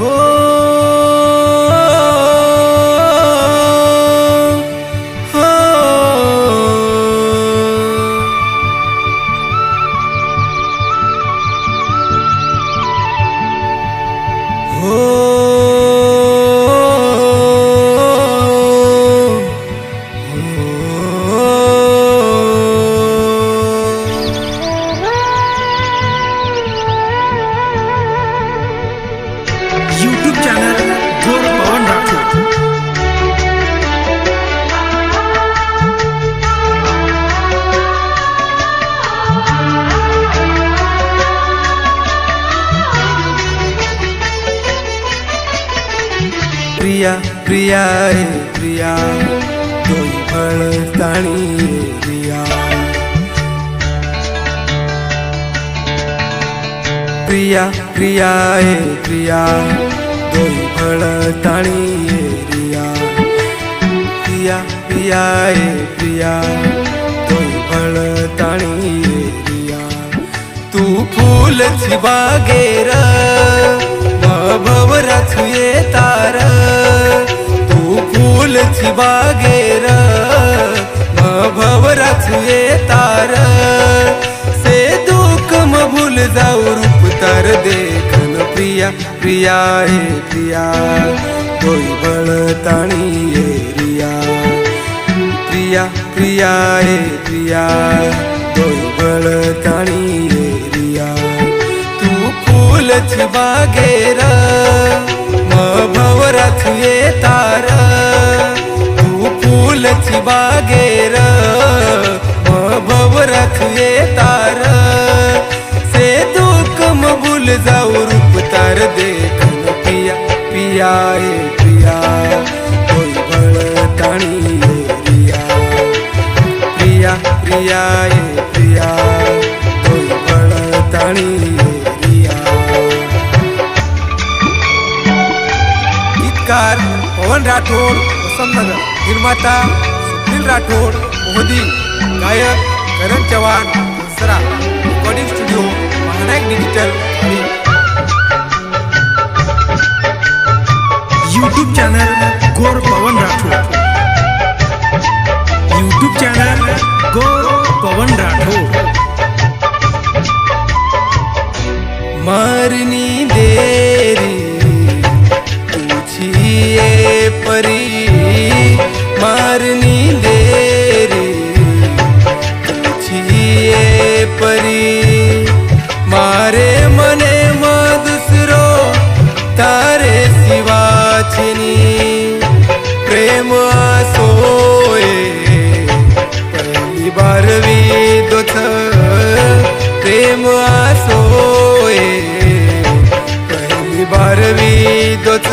हो प्रिया प्रिया रे प्रिया दोई फळताणी रे प्रिया प्रिया प्रिया रे प्रिया दोई फळताणी रिया। प्रिया प्रिया प्रिया रे प्रिया दोई फळताणी रिया। प्रिया तू फूलची बागेर भवरा तार तारा। फूलची बागेर भवराच तार. से दुःख म भूल जाऊ रूप तर देखन प्रिया प्रिया हे प्रिया. दोई बळताणी ये रिया. प्रिया प्रिया हे प्रिया. दोई बळताणी ये रिया. तू फूलची बागेर म भवराच तारा. प्रिया रे प्रिया कोई बळताणी ए रिया। प्रिया प्रिया रे प्रिया कोई बळताणी ए रिया। गीतकार पवन राठोड वसंतनगर निर्माता सुनील राठोड मोदी गायक करण चव्हाण सरा रेकॉर्डिंग स्टुडिओ महानायक डिजिटल आणि यूट्यूब चॅनल गोर पवन राठोड यूट्यूब चॅनल गोर पवन राठोड मरनी देरी तुझी परी. मरनी देरी तुझी परी. मारे मने म दुसरो तारे शिवाचिनी प्रेम सोये पहिली बारवी दोथ प्रेम सोये पहिली बारवी दोथ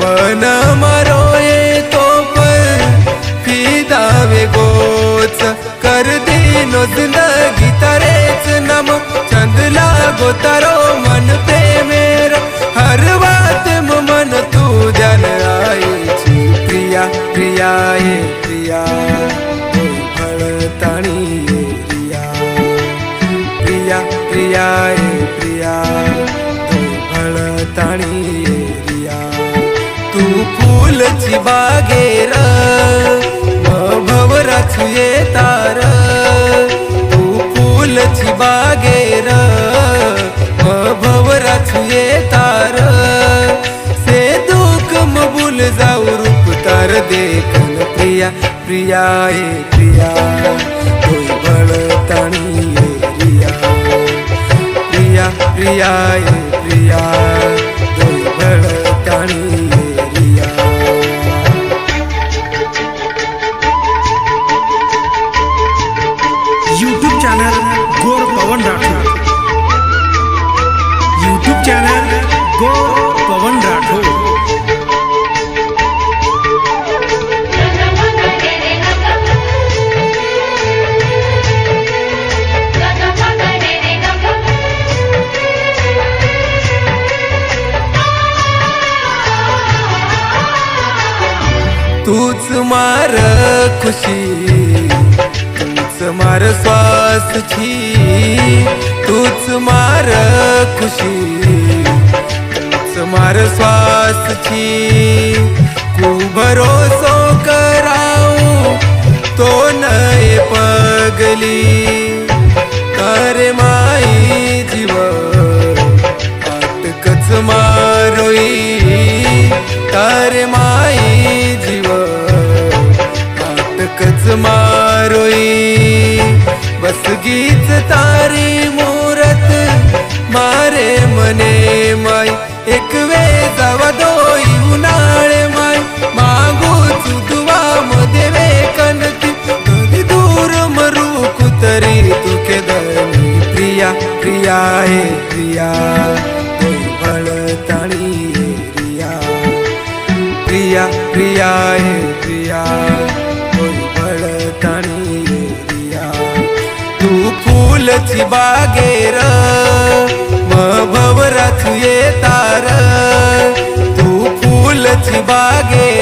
मन मारो ये तो पण फिदावे गोच कर दिनो जिंदगी तारेच नम चंदला गोतारो मन प्रेम प्रिया ये प्रिया कोई फळताणी ये प्रिया. प्रिया प्रिया ये प्रिया कोई फळताणी ये प्रिया. तू फुलची बागेर म भवराच तार प्रिया प्रिया ए प्रिया कोई बळताणी ए रिया प्रिया प्रिया तूच मार खुशी तूच मार श्वास छी तूच मार खुशी तूच छी प्रिया हे प्रिया तोय बळताणी हे रिया प्रिया प्रिया हे प्रिया तोय बळताणी हे रिया तू फूलची बागेर मग ये तार। तू फूलची बागेर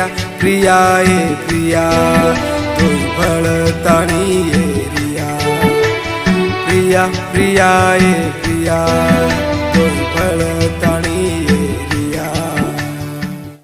ક્રિયા ક્રિયા એ ક્રિયા તું ભળતાણી એ રિયા પ્રિયા પ્રિયા એ પ્રિયા